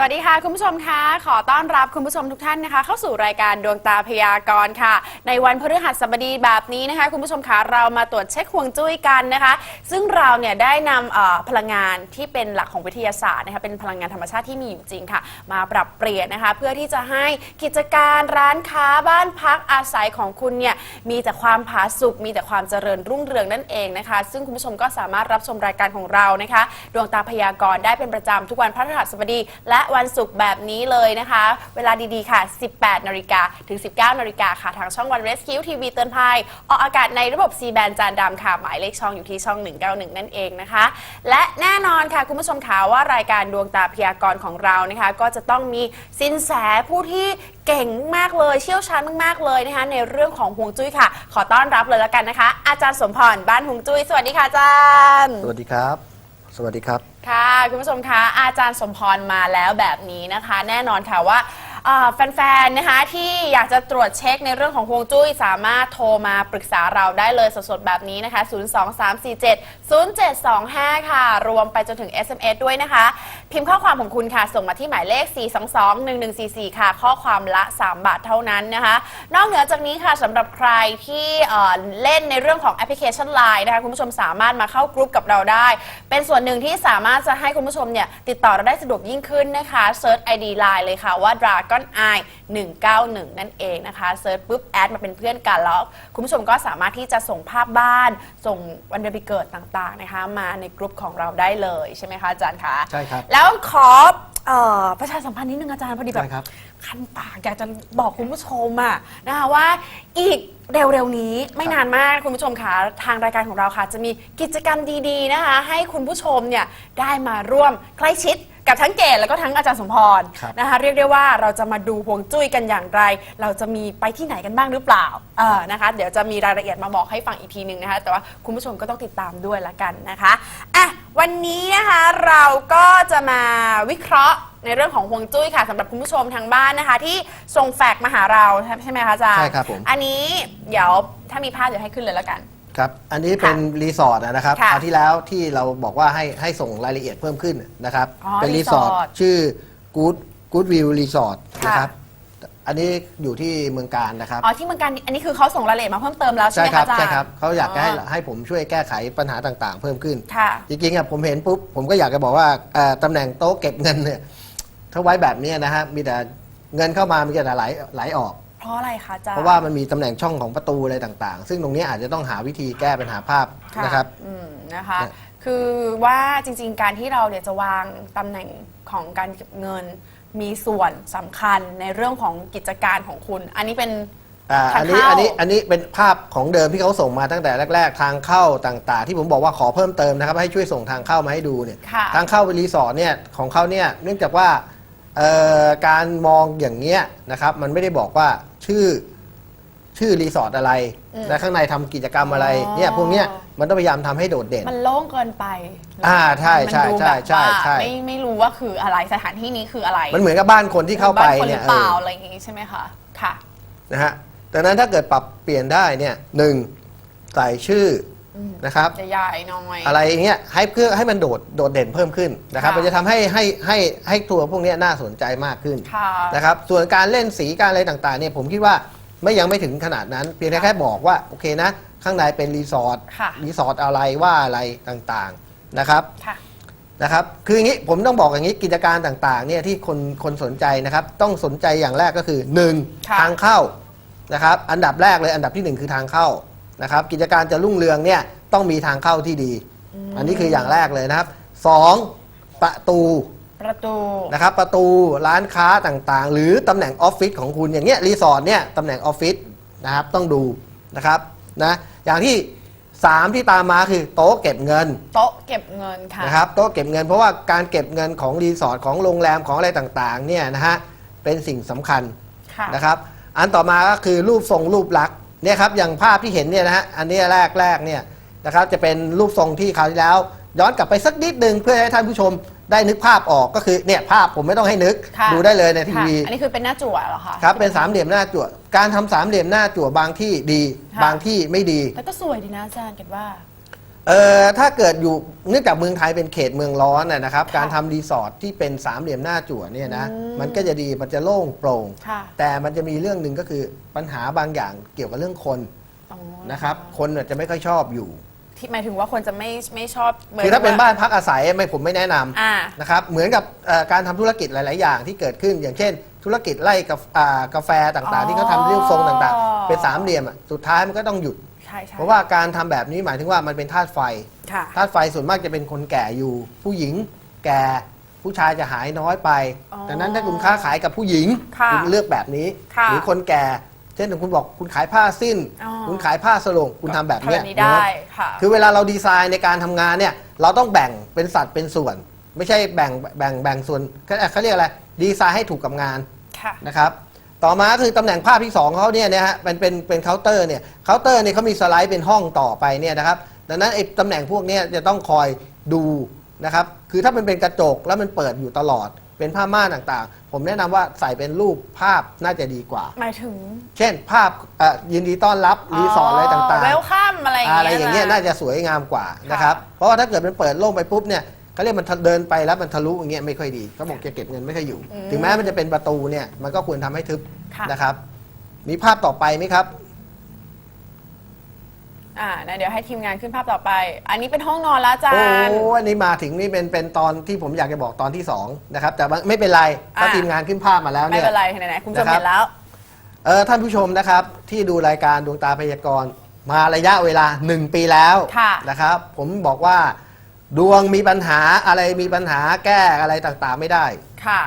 สวัสดีค่ะ คุณผู้ชมคะขอต้อนรับคุณผู้ชมทุกท่านนะคะ เข้าสู่รายการดวงตาพยากรณ์ค่ะ ในวันพฤหัสบดีแบบนี้นะคะ คุณผู้ชมคะเรามาตรวจเช็คห่วงจุ้ยกันนะคะ ซึ่งเราเนี่ยได้นำเอ่อพลังงานที่เป็นหลักของวิทยาศาสตร์นะคะเป็นพลังงานธรรมชาติที่มีอยู่จริงค่ะ มาปรับเปลี่ยนนะคะ เพื่อที่จะให้กิจการร้านค้าบ้านพักอาศัยของคุณเนี่ยมีแต่ความผาสุกมีแต่ความเจริญรุ่งเรืองนั่นเองนะคะ ซึ่งคุณผู้ชมก็สามารถรับชมรายการของเรานะคะ ดวงตาพยากรณ์ได้เป็นประจำทุกวันพฤหัสบดีและวันศุกร์แบบนี้เลยนะคะ เวลาดีๆค่ะ 18 นาฬิกาถึง 19 นาฬิกาค่ะทางช่องวัน Rescue TV เตือนภัย ออกอากาศในระบบ C band จานดำค่ะ หมายเลขช่องอยู่ที่ช่อง 191 นั่นเองนะคะ และแน่นอนค่ะ คุณผู้ชมคะว่ารายการดวงตาพยากรณ์ของเรานะคะ ก็จะต้องมีสินแสผู้ที่เก่งมากเลยเชี่ยวชาญมากๆเลยนะคะ ในเรื่องของฮวงจุ้ยค่ะ ขอต้อนรับเลยแล้วกันนะคะ อาจารย์สมพรบ้านฮวงจุ้ยสวัสดีค่ะอาจารย์ สวัสดีครับ สวัสดีครับ ค่ะ คุณผู้ชมคะอาจารย์สมพรมาแล้วแบบนี้นะคะ แน่นอนค่ะว่าอ่าแฟนๆ นะคะที่อยากจะตรวจเช็คในเรื่องของฮวงจุ้ย สามารถโทรมาปรึกษาเราได้เลยสดๆ แบบนี้นะคะ 0725 ค่ะ รวมไปจนถึง SMS ด้วยนะคะ พิมพ์ข้อความของคุณค่ะ ส่งมาที่หมายเลข 4221144 ค่ะ ข้อความละ 3 บาทเท่านั้นนะคะ นอกเหนือจากนี้ค่ะสำหรับใครที่เอ่อเล่นในเรื่องของแอปพลิเคชัน Line นะคะ คุณผู้ชมสามารถมาเข้ากรุ๊ปกับเราได้ เป็นส่วนหนึ่งที่สามารถจะให้คุณผู้ชมเนี่ยติดต่อเราได้สะดวกยิ่งขึ้นนะคะเซิร์ช ID Line เลยค่ะว่า Dragon Eye 191 นั่นเองนะคะเซิร์ชปุ๊บแอดมาเป็นเพื่อนกันแล้วคุณผู้ชมก็สามารถที่จะส่งภาพบ้าน ส่งวันเดือนปีเกิดต่างๆนะคะ มาในกรุ๊ปของเราได้เลยใช่ไหมคะอาจารย์คะใช่ครับ แล้วขอเอ่อประชาสัมพันธ์นิดนึงอาจารย์พอดีแบบได้ครับ คันปากอยากจะบอกคุณผู้ชมอะนะคะว่าอีกเร็วๆนี้ไม่นานมากคุณผู้ชมคะทางรายการของเราค่ะ จะมีกิจกรรมดีๆนะคะ ให้คุณผู้ชมเนี่ยได้มาร่วมใกล้ชิด กับทั้งเกดแล้วก็ทั้งอาจารย์สมพรครับ นะคะ เรียกได้ว่าเราจะมาดูฮวงจุ้ยกันอย่างไร เราจะมีไปที่ไหนกันบ้างหรือเปล่าเออนะคะ เดี๋ยวจะมีรายละเอียดมาบอกให้ฟังอีกทีหนึ่งนะคะ แต่ว่าคุณผู้ชมก็ต้องติดตามด้วยละกันนะคะอะวันนี้นะคะเราก็จะมาวิเคราะห์ในเรื่องของฮวงจุ้ยค่ะสำหรับคุณผู้ชมทางบ้านนะคะ ที่ส่งแฟกซ์มาหาเราใช่ไหมคะอาจารย์ใช่ครับผม อันนี้เดี๋ยวถ้ามีภาพเดี๋ยวให้ขึ้นเลยแล้วกัน ครับอันนี้เป็นรีสอร์ทนะครับค่ะคราวที่แล้วที่เราบอกว่าให้ให้ส่งรายละเอียดเพิ่มขึ้นนะครับ อ๋อเป็นรีรีสสออร์ร์ททชื่อ Good Good View Resort ค่ะนะครับอันนี้อยู่ที่เมืองการนะครับ อ๋อที่เมืองการอันนี้คือเขาส่งรายละเอียดมาเพิ่มเติมแล้วใช่ใช่ไหมครัคะอาจารย์ ใช่ครับเขาอยากจะให้อ๋อให้ผมช่วยแก้ไขปัญหาต่างๆ เพิ่มขึ้น ค่ะ จริงๆอะผมเห็นปุ๊บผมก็อยากจะบอกว่าเอ่อตำแหน่งโต๊ะเก็บเงินเนี่ยถ้าไว้แบบนี้นะฮะมีแต่เงินเข้ามามีแต่ไหลไหลออก เพราะอะไรคะอาจารย์ เพราะว่ามันมีตำแหน่งช่องของประตูอะไรต่างๆ ซึ่งตรงนี้อาจจะต้องหาวิธีแก้ปัญหาภาพค่ะนะครับ อืมนะคะเนี่ยคือว่าจริงๆ การที่เราเนี่ยจะวางตำแหน่งของการเก็บเงิน มีส่วนสำคัญในเรื่องของกิจการของคุณ อันนี้เป็นอ่าทาอังนนี้เข้า อันนี้อันนี้เป็นภาพของเดิมที่เขาส่งมาตั้งแต่แรก ๆ ทางเข้าต่าง ๆ ที่ผมบอกว่าขอเพิ่มเติมนะครับ ให้ช่วยส่งทางเข้ามาให้ดูเนี่ยค่ะ ทางเข้ารีสอร์ทเนี่ยของเขาเนี่ยเนื่องจากว่าเอ่อการมองอย่างเงี้ยนะครับมันไม่ได้บอกว่า ชื่อชื่อรีสอร์ทอะไรอืมและข้างในทำกิจกรรมอะไรอ๋อ เนี่ยพวกเนี้ยมันต้องพยายามทำให้โดดเด่น มันโล่งเกินไปอ่าใช่ใช่มันดูใช่แบบใช่ว่าใช่ ไม่ไม่รู้ว่าคืออะไรสถานที่นี้คืออะไรมันเหมือนกับบ้านคนที่เข้าไปบ้านคนหเนี่รืยอเปล่าเออ อะไรอย่างงี้ใช่ไหมคะค่ะ นะฮะดังนั้นถ้าเกิดปรับเปลี่ยนได้เนี่ยหนึ่งใส่ชื่ออม นะครับจะใหญ่หน่อยอะไรอย่างเงี้ยให้เพื่อให้มันโดดโดดเด่นเพิ่มขึ้นนะครับค่ะมันจะทำให้ให้ให้ให้ตัวพวกเนี้ยน่าสนใจมากขึ้นค่ะนะครับส่วนการเล่นสีการอะไรต่างๆเนี่ยผมคิดว่าไม่ยังไม่ถึงขนาดนั้น เพียงแค่แค่บอกว่าโอเคนะข้างในเป็นรีสอร์ทค่ะรีสอร์ทอะไรว่าอะไรต่างๆนะครับค่ะนะครับคืออย่างนี้ผมต้องบอกอย่างนี้กิจการต่างๆเนี่ยที่คนคนสนใจนะครับต้องสนใจอย่างแรกก็คือ 1. ค่ะทางเข้านะครับอันดับแรกเลยอันดับที่ 1 คือทางเข้า นะครับกิจการจะรุ่งเรืองเนี่ยต้องมีทางเข้าที่ดี อันนี้คืออย่างแรกเลยนะครับ 2. ประตูประตูนะครับประตูร้านค้าต่างๆ หรือตำแหน่งออฟฟิศของคุณอย่างเงี้ยรีสอร์ทเนี่ยตำแหน่งออฟฟิศนะครับต้องดูนะครับนะอย่างที่ 3 ที่ตามมาคือโต๊ะเก็บเงินโต๊ะเก็บเงินค่ะนะครับโต๊ะเก็บเงินเพราะว่าการเก็บเงินของรีสอร์ทของโรงแรมของอะไรต่างๆเนี่ยนะฮะเป็นสิ่งสำคัญค่ะนะครับอันต่อมาก็คือรูปทรงรูปลักษณ์ เนี่ยครับอย่างภาพที่เห็นเนี่ยนะฮะอันนี้แรกแรกๆเนี่ยนะครับจะเป็นรูปทรงที่คราวที่แล้ว ย้อนกลับไปสักนิดนึงเพื่อให้ท่านผู้ชมได้นึกภาพออกก็คือเนี่ยภาพผมไม่ต้องให้นึกค่ะดูได้เลยในทีค่ะวีอันนี้คือเป็นหน้าจั่วเหรอคะ ครับเป็นสามเหลี่ยมหน้าจั่วการทำสามเหลี่ยมหน้าจั่วบางที่ดี ค่ะ บางที่ไม่ดีแล้วก็สวยดีนะอาจารย์เกดว่า เออถ้าเกิดอยู่เนื่องจากเมืองไทยเป็นเขตเมืองร้อนนะนะครับ ค่ะการทำรีสอร์ทที่เป็นสามเหลี่ยมหน้าจั่วเนี่ยนะอืมมันก็จะดีมันจะโล่งโปร่ง ค่ะ แต่มันจะมีเรื่องหนึ่งก็คือปัญหาบางอย่างเกี่ยวกับเรื่องคนอ๋อนะครับ คนน่ะจะไม่ค่อยชอบอยู่ ที่หมายถึงว่าคนจะไม่ไม่ชอบคือถ้าเป็นบ้านพักอาศัยไม่ผมไม่แนะนำอ่านะครับเหมือนกับเอ่อการทำธุรกิจหลาย ๆ อย่างที่เกิดขึ้น อย่างเช่น ธุรกิจไล่กาแฟอ่ากาแฟต่างอ๋อๆที่เขาทำรูปทรงต่างๆเป็นสามเหลี่ยมอะสุดท้ายมันก็ต้องหยุด ใช่ใช่เพราะว่าการทำแบบนี้หมายถึงว่ามันเป็นธาตุไฟค่ะ ธาตุไฟส่วนมากจะเป็นคนแก่อยู่ ผู้หญิงแก่ผู้ชายจะหายน้อยไปอ๋อดังนั้นถ้าคุณค้าขายกับผู้หญิงค่ะคุณเลือกแบบนี้ค่ะหรือคนแก่ เช่นคุณบอกคุณขายผ้าสิ้นอ๋อคุณขายผ้าสลงคุณทำแบบทำเนี้แบยบนี้ได้เนอะค่ะคือเวลาเราดีไซน์ในการทำงานเนี่ยเราต้องแบ่งเป็นสัดเป็นส่วน ไม่ใช่แบ่งแบ่งแบ่งส่วนเขาเขาเรียกอะไรดีไซน์ให้ถูกกับงานค่ะนะครับ ต่อมาคือตำแหน่งภาพที่2เขาเนี่ยนะฮะเป็นเป็นเป็นเคาน์เตอร์เนี่ยเคาน์เตอร์เนี่ยเขามีสไลด์เป็นห้องต่อไปเนี่ยนะครับ ดังนั้นไอ้ตำแหน่งพวกเนี้ยจะต้องคอยดูนะครับ คือถ้ามันเป็นกระจกแล้วมันเปิดอยู่ตลอด เป็นผ้าม่านต่างๆ ผมแนะนำว่าใส่เป็นรูปภาพน่าจะดีกว่า หมายถึง เช่น ภาพเอ่อยินดีต้อนรับรีสอร์ทอะไรต่างๆเวลคัมอะไรอย่างอะไรเงี้ยอย่างเงี้ยน่าจะสวยงามกว่านะครับ เพราะว่าถ้าเกิดมันเปิดโล่งไปปุ๊บเนี่ย เขาเรียกมันเดินไปแล้วมันทะลุอย่างเงี้ยไม่ค่อยดีเขาบอกจะเก็บเงินไม่ค่อยอยู่ อืมถึงแม้มันจะเป็นประตูเนี่ยมันก็ควรทำให้ทึบค่ะ นะครับ มีภาพต่อไปไหมครับ อ่านะเดี๋ยวให้ทีมงานขึ้นภาพต่อไป อันนี้เป็นห้องนอนแล้วอาจาโอ้รย์ อันนี้มาถึงนี่เป็นเป็นตอนที่ผมอยากจะบอกตอนที่สองนะครับแต่ว่าไม่เป็นไรถ้าอ่าทีมงานขึ้นภาพมาแล้วไม่เนี่ย เป็นไรไหนๆคุณผู้ชมนะครับ เห็นแล้ว เออท่านผู้ชมนะครับ ที่ดูรายการดวงตาพยากรณ์มาระยะเวลา 1 ปีแล้วค่ะ นะครับ ผมบอกว่า ดวงมีปัญหาอะไรมีปัญหาแก้อะไรต่างๆไม่ได้ค่ะ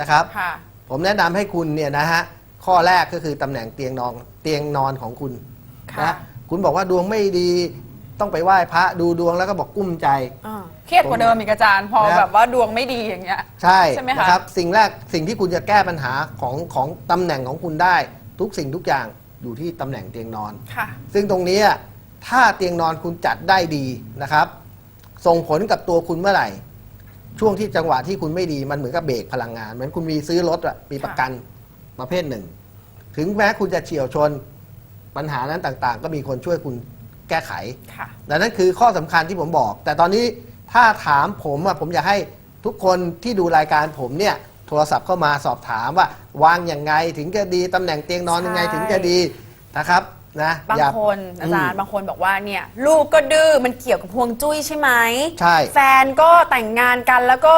นะครับ ค่ะ ผมแนะนำให้คุณเนี่ยนะฮะข้อแรกก็คือตำแหน่งเตียงนอนเตียงนอนของคุณค่ะ นะคุณบอกว่าดวงไม่ดีต้องไปไหว้พระดูดวงแล้วก็บอกกุ้มใจ อ่าเครียดกว่าเดิมอีกอาจารย์พอนะครับ แบบว่าดวงไม่ดีอย่างเงี้ย ใช่ใช่ไหมคะ นะครับสิ่งแรกสิ่งที่คุณจะแก้ปัญหาของของตำแหน่งของคุณได้ ทุกสิ่งทุกอย่างอยู่ที่ตำแหน่งเตียงนอน ค่ะ ซึ่งตรงนี้อะถ้าเตียงนอนคุณจัดได้ดีนะครับ ส่งผลกับตัวคุณเมื่อไหร่ ช่วงที่จังหวะที่คุณไม่ดีมันเหมือนกับเบรกพลังงาน เหมือนคุณมีซื้อรถอะมีประกันประเภทหนึ่ง ถึงแม้คุณจะเฉียวชนปัญหานั้นต่างๆ ก็มีคนช่วยคุณแก้ไขค่ะดังนั้นคือข้อสำคัญที่ผมบอก แต่ตอนนี้ถ้าถามผมอะผมอยากให้ทุกคนที่ดูรายการผมเนี่ยโทรศัพท์เข้ามาสอบถามว่าวางอย่างไงถึงจะดีตำแหน่งเตียงนอนยังไงใช่ถึงจะดีนะครับ นะบางอย่าคนอาจารย์บางคนบอกว่าเนี่ยลูกก็ดื้อมันเกี่ยวกับพวงจุ้ยใช่ไหมใช่ แฟนก็แต่งงานกันแล้วก็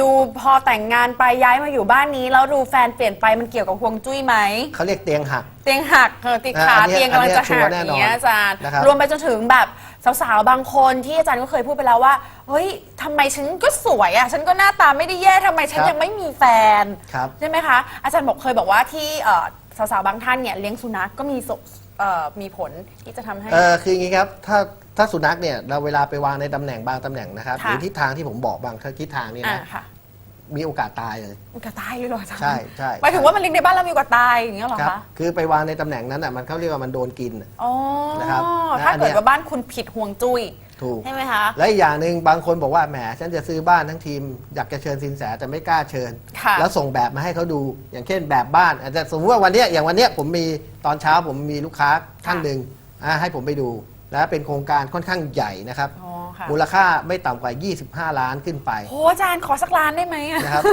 ดูพอแต่งงานไปย้ายมาอยู่บ้านนี้ แล้วดูแฟนเปลี่ยนไปมันเกี่ยวกับพวงจุ้ยไหม เขาเรียกเตียงหัก เตียงหักเออติดขาอะอันเนี้ยเตียงกำลังจะอันเนี้ยชัวหัร์กแน่อนย่างเงี้ยอาจารย์ นะครับ รวมไปจนถึงแบบสาวๆบางคนที่อาจารย์ก็เคยพูดไปแล้วว่าเฮ้ยทำไมฉันก็สวยอะฉันก็หน้าตาไม่ได้แย่ทำไมฉันครับยังไม่มีแฟน ครับ ใช่ไหมคะ อาจารย์บอกเคยบอกว่าที่เอ่อสาวๆบางท่านเนี่ยเลี้ยงสุนัขก็มีส เอ่อมีผลที่จะทำให้ เออคืออย่างนี้ครับ ถ้าถ้าสุนัขเนี่ยเราเวลาไปวางในตำแหน่งบางตำแหน่งนะครับหค่ะรือทิศทางที่ผมบอกบางทิศทางเนี่ยอ่านะค่ะ มีโอกาสตายเลย มันกระตายเลยเหรออาจารย์ใช่ใช่ หมายถึงว่ามันเลี้ยงในบ้านแล้วมีกว่าตายอย่างเงี้ยเหรอครับ คะคือไปวางในตำแหน่งนั้นอะมันเขาเรียกว่ามันโดนกินน่ะ อ๋อนะครับถ้าอันเนี้เกิดยว่าบ้านคุณผิดห่วงจุ้ยถูก ใช่ไหมคะ และอีกอย่างหนึ่งบางคนบอกว่าแหมฉันจะซื้อบ้านทั้งทีม อยากจะเชิญสินแสแต่ไม่กล้าเชิญ ค่ะ แล้วส่งแบบมาให้เขาดูอย่างเช่นแบบบ้าน อาจจะสมมติว่าวันเนี้ยอย่างวันเนี้ยผมมีตอนเช้าผมมีลูกค้าท่านหนึ่งอะให้ผมไปดู แล้วเป็นโครงการค่อนข้างใหญ่นะครับ อ๋อค่ะมูลค่าไม่ต่ำกว่า 25 ล้านขึ้นไปโหอาจารย์ขอสักล้านได้ไหมอะ นะครับ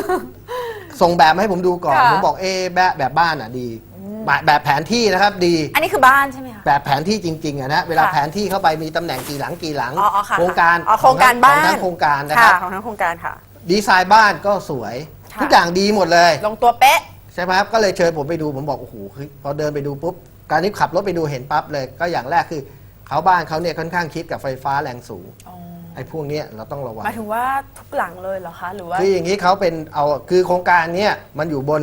ส่งแบบมาให้ผมดูก่อน ค่ะ ผมบอกเอะแบบแบบบ้านอะดี แบบแบบแผนที่นะครับดี อันนี้คือบ้านใช่ไหมคะ แบบแผนที่จริงๆอะนะเวลาค่ะแผนที่เข้าไปมีตำแหน่งกี่หลังกี่หลัง อ๋ออ๋อค่ะโครงการอ๋อโครงการของบ้านทั้งโครงการนะคค่ะรับ ของทั้งโครงการค่ะ ดีไซน์บ้านก็สวย ค่ะ ทุกอย่างดีหมดเลยลงตัวเป๊ะ ใช่ไหมครับก็เลยเชิญผมไปดูผมบอกโอ้โหเฮ้ยพอเดินไปดูปุ๊บการนี้ขับรถไปดูเห็นปั๊บเลย ก็อย่างแรกคือ เขาบ้านเขาเนี่ยค่อนข้างคิดกับไฟฟ้าแรงสูงอ๋อไอ้พวกเนี้ยเราต้องระวัง หมายถึงว่าทุกหลังเลยเหรอคะ หรือว่า คืออย่างนี้เขาเป็นเอาคือโครงการเนี้ยมันอยู่บน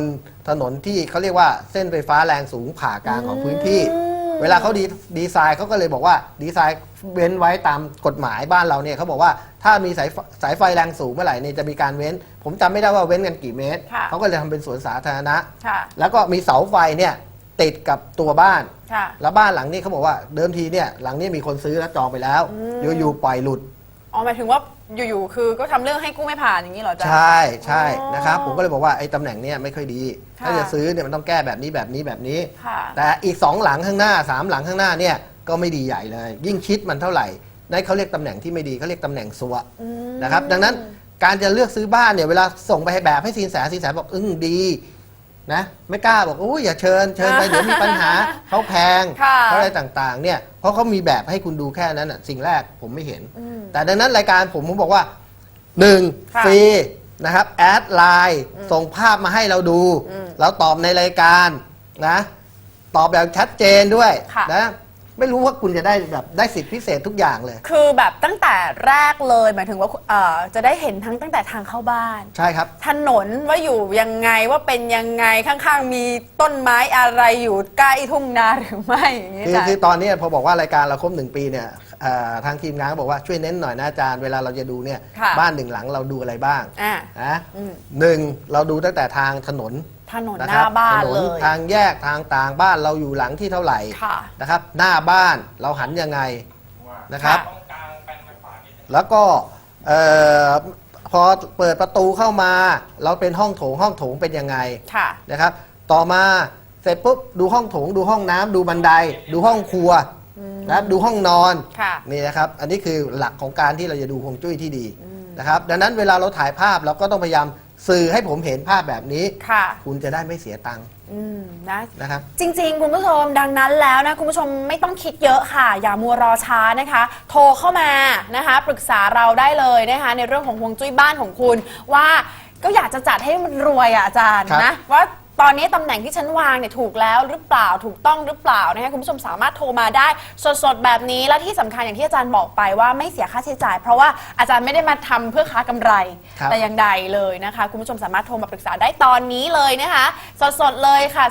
ถนนที่เขาเรียกว่าเส้นไฟฟ้าแรงสูงผ่ากลางของพื้นที่ อืม เวลาเขาดีดีไซน์เขาก็เลยบอกว่าดีไซน์เว้นไว้ตามกฎหมายบ้านเราเนี่ยเขาบอกว่าถ้ามีสายไฟสายไฟแรงสูงเมื่อไหร่เนี่ยจะมีการเว้น ผมจำไม่ได้ว่าเว้นกันกี่เมตรค่ะ เขาก็เลยทำเป็นสวนสาธารณะ ค่ะ แล้วก็มีเสาไฟเนี่ย ติดกับตัวบ้าน ค่ะ แล้วบ้านหลังนี้เขาบอกว่าเดิมทีเนี่ยหลังนี้มีคนซื้อแล้วจองไปแล้วอืมอยู่ๆปล่อยหลุด อ๋อหมายถึงว่าอยู่ๆ คือก็ทำเรื่องให้กู้ไม่ผ่านอย่างนี้เหรออาจารย์ใช่ใช่อ๋อนะครับผมก็เลยบอกว่าไอ้ตำแหน่งเนี่ยไม่ค่อยดี ค่ะ ถ้าจะซื้อเนี่ยมันต้องแก้แบบนี้แบบนี้แบบนี้ ค่ะ แต่อีกสองหลังข้างหน้าสามหลังข้างหน้าเนี่ยก็ไม่ดีใหญ่เลย ยิ่งชิดมันเท่าไหร่นั่นเขาเรียกตำแหน่งที่ไม่ดีเขาเรียกตำแหน่งสัวนะครับดังนั้นการจะเลือกซื้อบ้านเนี่ยเวลาส่งไปให้แบบให้สินแสสินแสบอกอึ้งดี นะไม่กล้าบอกอุ้ยอย่าเชิญเชิญไปเดี๋ยวมีปัญหาเขาแพงค่ะเขาอะไรต่างๆเนี่ยเพราะเขามีแบบให้คุณดูแค่นั้นอะสิ่งแรกผมไม่เห็นอืมแต่ดังนั้นรายการผมผมบอกว่าหนึ่งค่ะฟรีนะครับแอดไลน์ส่งภาพมาให้เราดูอืมแล้วตอบในรายการนะ ตอบแบบชัดเจนด้วยค่ะนะ ไม่รู้ว่าคุณจะได้แบบได้สิทธิพิเศษทุกอย่างเลย คือแบบตั้งแต่แรกเลยหมายถึงว่าเอ่อจะได้เห็นทั้งตั้งแต่ทางเข้าบ้าน ใช่ครับ ถนนว่าอยู่ยังไงว่าเป็นยังไงข้างๆ มีต้นไม้อะไรอยู่ใกล้ทุ่งนาหรือไม่อย่างนี้คือจ้ะ คือตอนนี้พอบอกว่ารายการเราครบหนึ่งปีเนี่ยเอ่อทางทีมงานก็บอกว่าช่วยเน้นหน่อยนะอาจารย์เวลาเราจะดูเนี่ยค่ะบ้านหนึ่งหลังเราดูอะไรบ้างอะนะอืม หนึ่งเราดูตั้งแต่ทางถนน ถนนนะหครัน้าบ้านถนเลนย ทางแยกทางต่างบ้านเราอยู่หลังที่เท่าไหร่ค่ะ นะครับ หน้าบ้านเราหันยังไงนะครับค่ะแล้วก็เอ่อพอเปิดประตูเข้ามา เราเป็นห้องโถงห้องโถงเป็นยังไงค่ะ นะครับ ต่อมาเสร็จปุ๊บดูห้องโถง ดูห้องน้ำดูบันได ดูห้องครัวนะครับดูห้องนอน ค่ะ นี่นะครับ อันนี้คือหลักของการที่เราจะดูฮวงจุ้ยที่ดีนะครับ ดังนั้นเวลาเราถ่ายภาพเราก็ต้องพยายาม สื่อให้ผมเห็นภาพแบบนี้ ค่ะ คุณจะได้ไม่เสียตังค์อืมนะ นะครับ จริง ๆ คุณผู้ชมดังนั้นแล้วนะ คุณผู้ชมไม่ต้องคิดเยอะค่ะ อย่ามัวรอช้านะคะ โทรเข้ามานะคะ ปรึกษาเราได้เลยนะคะ ในเรื่องของฮวงจุ้ยบ้านของคุณ ว่าก็อยากจะจัดให้มันรวยอะอาจารย์ครับ นะว่า ตอนนี้ตำแหน่งที่ฉันวางเนี่ยถูกแล้วหรือเปล่าถูกต้องหรือเปล่านะคะคุณผู้ชมสามารถโทรมาได้สดๆแบบนี้และที่สำคัญอย่างที่อาจารย์บอกไปว่าไม่เสียค่าใช้จ่าย เพราะว่าอาจารย์ไม่ได้มาทำเพื่อค้ากำไรครับ แต่อย่างใดเลยนะคะ คุณผู้ชมสามารถโทรมาปรึกษาได้ตอนนี้เลยนะคะ สดๆเลยค่ะ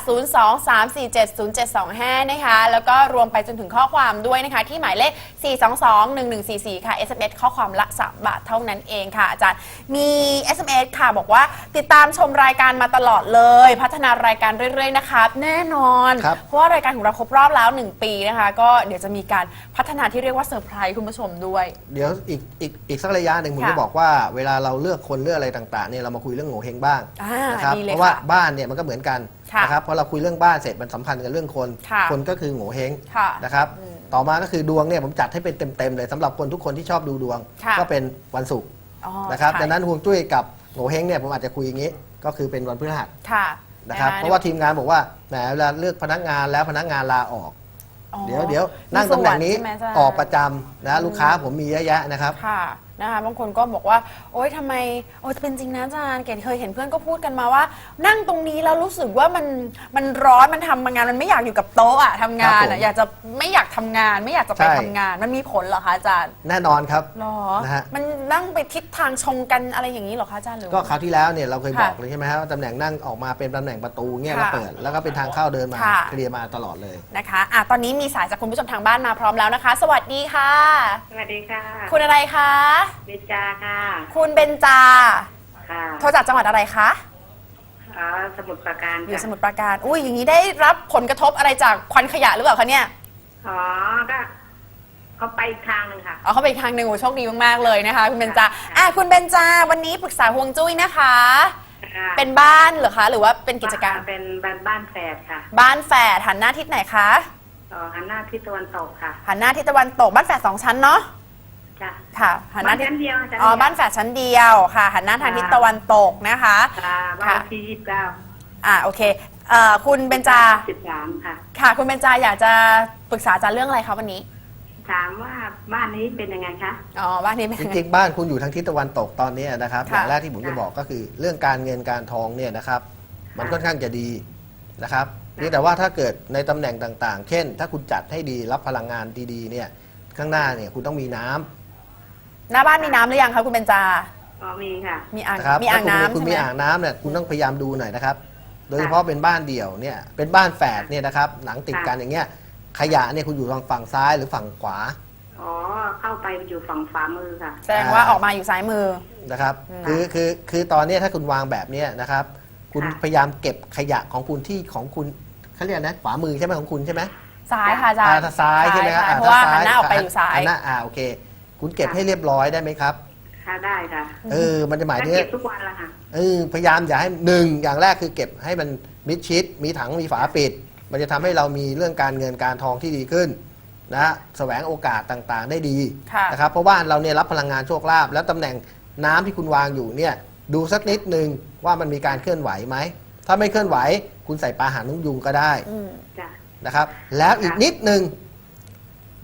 023470725 นะคะ แล้วก็รวมไปจนถึงข้อความด้วยนะคะ ที่หมายเลข 4221144 ค่ะ SMS ข้อความละ 3 บาทเท่านั้นเองค่ะอาจารย์มี SMS ค่ะบอกว่าติดตามชมรายการมาตลอดเลยพัฒนารายการเรื่อยๆนะคะแน่นอนครับ เพราะว่ารายการของเราครบรอบแล้ว 1 ปีนะคะ ก็เดี๋ยวจะมีการพัฒนาที่เรียกว่าเซอร์ไพรส์คุณผู้ชมด้วย เดี๋ยวอีกอีกอีกสักระยะหนึ่งผมค่ะจะบอกว่าเวลาเราเลือกคนเลือกอะไรต่างๆเนี่ยเรามาคุยเรื่องโง่เฮงบ้างอ่านะครับดีเลยเพราะว่าค่ะบ้านเนี่ยมันก็เหมือนกันค่ะนะครับเพราะเราคุยเรื่องบ้านเสร็จมันสัมพันธ์กับเรื่องคนค่ะคนก็คือโง่เฮงค่ะนะครับต่อมาก็คือดวงเนี่ยผมจัดให้เป็นเต็มๆเลยสำหรับคนทุกคนที่ชอบดูดวง ค่ะ ก็เป็นวันศุกร์อ๋อนะครับใช่ดังนั้นฮวงจุ้ยกับโง่เฮงเนี่ยผมอาจจะคุยอย่างนี้ ก็คือเป็นวันพฤหัส ค่ะ นะครับนเพราะว่าทีมงานบอกว่าแหมเวลาเลือกพนักงานแล้วพนักงานลาออก อ๋อเดี๋ยวเดี๋ยวนั่งตำแหน่งนี้มีส่วนใช่ไหมจ๊ะออกประจำนะลูกค้าผมมีเยอะแยะนะครับ ค่ะ นะคะบางคนก็บอกว่า โอ๊ยทำไมโอ๊ยเป็นจริงนะอาจารย์เกดเคยเห็นเพื่อนก็พูดกันมาว่า นั่งตรงนี้แล้วรู้สึกว่ามันมันร้อนมันทำงานมันไม่อยากอยู่กับโต๊ะอะทำงานครับผมอะอยากจะไม่อยากทำงาน ไม่อยากจะไปใช่ ทำงาน มันมีผลเหรอคะอาจารย์แน่นอนครับ หรอ นะฮะ มันนั่งไปทิศทางชงกันอะไรอย่างนี้เหรอคะอาจารย์หรือ ก็ว่าคราวที่แล้วเนี่ยเราเคยค่ะบอกเลยใช่ไหมครับว่าตำแหน่งนั่งออกมาเป็นตำแหน่งประตูเงี้ยค่ะแล้วเปิด แล้วก็เป็นทางเข้าเดินมาค่ะ เคลียร์มาตลอดเลย นะคะอะตอนนี้มีสายจากคุณผู้ชมทางบ้านมาพร้อมแล้วนะคะ สวัสดีค่ะ สวัสดีค่ะ คุณอะไรคะเบญจาค่ะคุณเบนจา ค่ะโทรจากจังหวัดอะไรคะอ๋อสมุดประการอยู่ค่ะสมุทรปราการ อุ้ยอย่างนี้ได้รับผลกระทบอะไรจากควันขยะหรือเปล่าคะเนี่ย อ๋อก็เขาไปอีกทางหนึ่งค่ะ เอาเข้าไปอีกทางหนึ่งโอ้โชคดีมาก ๆ เลยนะคะ คุณเบนจาค่ะอะคุณเบนจา วันนี้ปรึกษาฮวงจุ้ยนะคะ ค่ะเป็นบ้านเหรอคะ หรือว่าเป็นกิจการ เป็นบ้านบ้านแฝดค่ะบ้านแฝดหันหน้าทิศไหนคะ อ๋อหันหน้าทิศตะวันตกค่ะ หันหน้าทิศตะวันตกบ้านแฝดสองชั้นเนาะ จ้ะ ค่ะหันหบ้าน้านทิศชั้นเดียวชั้นอ๋อเดียวบ้านแฝดชั้นเดียวค่ะหันหน้าทางทิศตะวันตกนะคะ ค่ะบ้านที่ยี่สิบเก้าอะโอเคเอ่อคุณเบนจาสิบสามค่ะ ค่ะ คุณเบนจาอยากจะปรึกษาอาจารย์เรื่องอะไรคะวันนี้ถามว่าบ้านนี้เป็นยังไงคะ อ๋อบ้านนี้เป็นจยังไง ริงๆ บ้านคุณอยู่ทางทิศตะวันตกตอนนี้นะครับค่ะอย่างแรกที่ผมจะบอกก็คือเรื่องการเงินการทองเนี่ยนะครับ มันค่อนข้างจะดีนะครับนี่แต่ว่าถ้าเกิดในตำแหน่งต่างๆ เช่น ถ้าคุณจัดให้ดีรับพลังงานดีๆเนี่ยข้างหน้าเนี่ยคุณต้องมีน้ำ หน้าบ้านมีน้ำหรือยังคะคุณเบนจาอ๋อมีค่ะ มีอ่างนะครับมีอ่างถ้าน้ำคุณใช่มีไหมอ่างน้ำเนี่ยคุณต้องพยายามดูหน่อยนะครับ โดยเฉพาะเป็นบ้านเดี่ยวเนี่ย เป็นบ้านแฝดเนี่ยนะครับ หลังติดกันอย่างเงี้ย ขยะเนี่ยคุณอยู่ทางฝั่งซ้ายหรือฝั่งขวา อ๋อ เข้าไปอยู่ฝั่งฝ่ามือค่ะ แสดงว่าออกมาอยู่ซ้ายมือ นะครับอืมคือคือคือตอนเนี้ยถ้าคุณวางแบบเนี้ยนะครับ คุณค่ะ พยายามเก็บขยะของคุณที่ของคุณเขาเรียกนะขวามือใช่ไหมของคุณใช่ไหมซ้ายค่ะอาจารย์อ่าถ้าซ้ายใช่ไหมครับใช่อ่เพราะว่าถ้หันหน้าออกไปอยู่ซ้ายหันหน้าอ่าโอเค คุณเก็บค่ะให้เรียบร้อยได้ไหมครับ ค่ะได้ค่ะเออ มันจะหมายถ้าถึง เก็บทุกวันละค่ะ เออพยายามอย่าให้หนึ่งอย่างแรกคือเก็บให้มันมิดชิด มีถังมีฝาปิด มันจะทำให้เรามีเรื่องการเงินการทองที่ดีขึ้นนะฮะแสวงโอกาสต่างๆ ได้ดีค่ะนะครับเพราะว่าเราเนี่ยรับพลังงานโชคลาภแล้วตำแหน่งน้ำที่คุณวางอยู่เนี่ยดูสักนิดนึงว่ามันมีการเคลื่อนไหวไหม ถ้าไม่เคลื่อนไหว คุณใส่ปลาหางนกยุงก็ได้ อืม จ้ะ นะครับแล้วอีกนิดนึง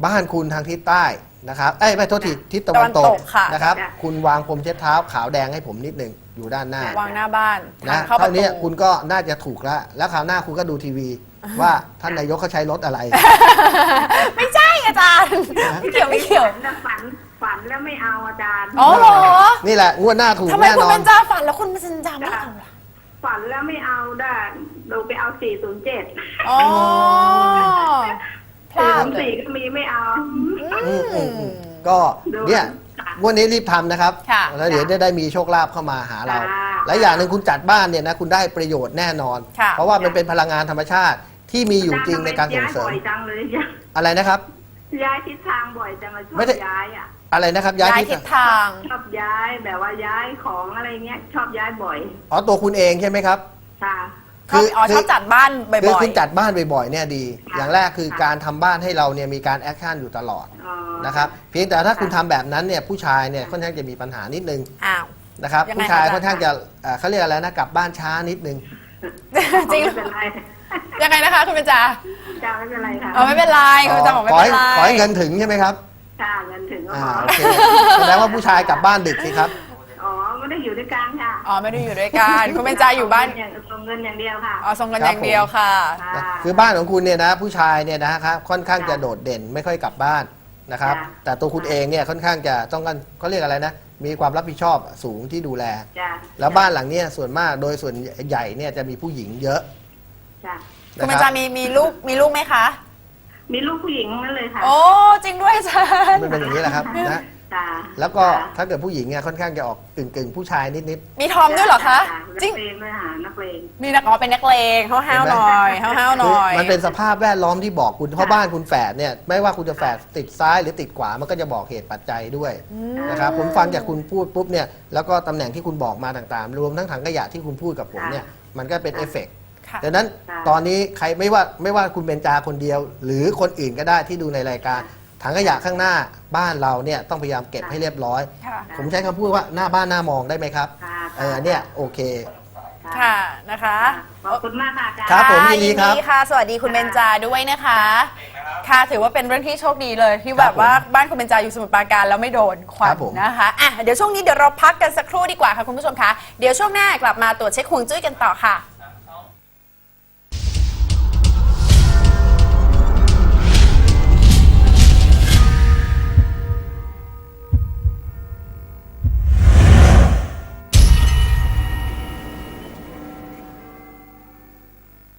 บ้านคุณทางทิศใต้ นะครับเอ้ยไม่โทษทีทิศตะวันตตะวันกตกค่ะ นะครับจ้ะคุณวางพรมเช็ดเท้าขาวแดงให้ผมนิดนึงอยู่ด้านหน้า วางหน้าบ้านนะทางเข้าประเท่าตูนี้คุณก็น่าจะถูกแล้ว แล้วคราวหน้าคุณก็ดูทีวี ว่าท่านนายกเขาใช้รถอะไร ไม่ใช่อาจารย์ไม่เกี่ยวไม่เกี่ยวแต่ฝันฝันแล้วไม่เอาอาจารย์อ๋อเหรอนี่แหละ งวดหน้าถูกทำไมแน่คุณนอเป็นนจ่าฝันแล้วคุณเป็นจ่าไม่เอาล่ะฝันแล้วไม่เอาได้ดูไปเอาสี่ศูนย์เจ็ดอ๋อ พลาดศูนย์เลยสี่ก็มีไม่เอา อืมอืมอืมก็เนี่ยงวันนี้รีบทำนะครับ ค่ะ แล้วเดี๋ยวจะได้มีโชคลาภเข้ามาหาเรา ค่ะและอย่างหนึ่งคุณจัดบ้านเนี่ยนะคุณได้ประโยชน์แน่นอน ค่ะ เพราะว่ามันเป็นพลังงานธรรมชาติที่มีอยู่จริงในการส่งเสริม ย้ายบ่อยจังเลยอะไรนะครับ ย้ายทิศทางบ่อยจังเลยชอไม่บได้ ย้ายอะอะไรนะครับย้ายย้ายทิศทิศทาง ชอบย้ายแบบว่าย้ายของอะไรเงี้ย ชอบย้ายบ่อยอ๋อตัวคุณเองใช่ไหมครับ ค่ะ คืออ๋อชอบจัดบ้านบ่คืออยคุณจัดบ้านบ่อยๆเนี่ยดี ค่ะอย่างแรกคือค่ะ การทำบ้านให้เราเนี่ยมีการแอคชั่นอยู่ตลอดอ๋อ นะครับเพียงแต่ถ้าคุณค่ะทำแบบนั้นเนี่ยผู้ชายเนี่ยค่อนข้างจะมีปัญหานิดนึงๆอ้าว นะครับยังไงผู้ชายคะ ค่อนข้างจะเอ่อเขาเรียกอะไรนะกลับบ้านช้านิดนึง จริงไม่เป็นไรยังไงนะคะ คุณเป็นจ่าจ้าไม่เป็นไรค่ะอ๋อไม่เป็นไรคุณเป็นจ่าบอกไม่ขอเป็ให้นไรขอให้เงินถึงใช่ไหมครับค่ะเงินถึงก็อ่าพอโอเคแสดงว่าผู้ชายกลับบ้านดึกสิครับ อ๋อไม่ได้อยู่ด้วยกันค่ะ อ๋อไม่ได้อยู่ด้วยกันคุณเป็นจ่าอยู่บ้านอย่างส่งเงินอย่างเดียวค่ะอ๋อส่งกันอย่างเดียวค่ะ ค่ะ คือบ้านของคุณเนี่ยนะผู้ชายเนี่ยนะครับค่อนข้างจะค่ะโดดเด่นไม่ค่อยกลับบ้านนะครับค่ะแต่ตัวคุณเองเนี่ยค่อนข้างจะต้องกันเขาเรียกอะไรนะ มีความรับผิดชอบสูงที่ดูแล จ้ะแล้วบ้านหลังเนี้ส่วนมากโดยส่วนใหญ่เนี่ยจะมีผู้หญิงเยอะจ้ะคุณนะเป็นคจ่ารับมีมีลูกมีลูกไหมคะ มีลูกผู้หญิงนั่นเลยค่ะ โอ้จริงด้วยอาจารย์ มันเป็นอย่างนี้แหละครับนะ จ้ะแล้วก็จ้ะถ้าเกิดผู้หญิงเนี่ยค่อนข้างจะออกกึ่งกึ่งๆผู้ชายนิด มีทอมด้วยเหรอคะนักจริงเลงด้วยค่ะนักเลงมีนักอ๋อเป็นนักเลงห้าวๆหน่อยห้าวๆๆหคือน่อยมันเป็นสภาพแวดล้อมที่บอกคุณเพราะค่ะบ้านคุณแฝดเนี่ยไม่ว่าคุณจะแฝดติดซ้ายหรือติดขวามันก็จะบอกเหตุปัจจัยด้วยนะครับผมฟังจากคุณพูดปุ๊บเนี่ยแล้วก็ตำแหน่งที่คุณบอกมาต่างๆ รวมทั้งถังขยะที่คุณพูดกับผมเนี่ยมันก็เป็นเอฟเฟกต์ค่ะ ดังนั้นค่ะตอนนี้ใครไม่ว่าไม่ว่าคุณเบนจาคนเดียว หรือคนอื่นก็ได้ที่ดูในรายการ ถังขยะข้างหน้าบ้านเราเนี่ยต้องพยายามเก็บให้เรียบร้อย ค่ะ ผมใช้คำพูดว่าหน้าบ้านหน้ามองได้ไหมครับ ค่ะเออเนี่ยโอเค ค่ะ นะคะขอบคุณมากค่ะอาจารย์ ครับผมยินดีครับค่ะ สวัสดีคุณเบนจาด้วยนะคะ ค่ะ ถือว่าเป็นเรื่องที่โชคดีเลย ที่คแบรับบว่าผมบ้านคุณเบนจาอยู่สมุทรปราการแล้วไม่โดนควัครันบผม นะคะอะเดี๋ยวช่วงนี้เดี๋ยวเราพักกันสักครู่ดีกว่าค่ะคุณผู้ชมคะ เดี๋ยวช่วงหน้ากลับมาตรวจเช็คฮวงจุ้ยกันต่อค่ะ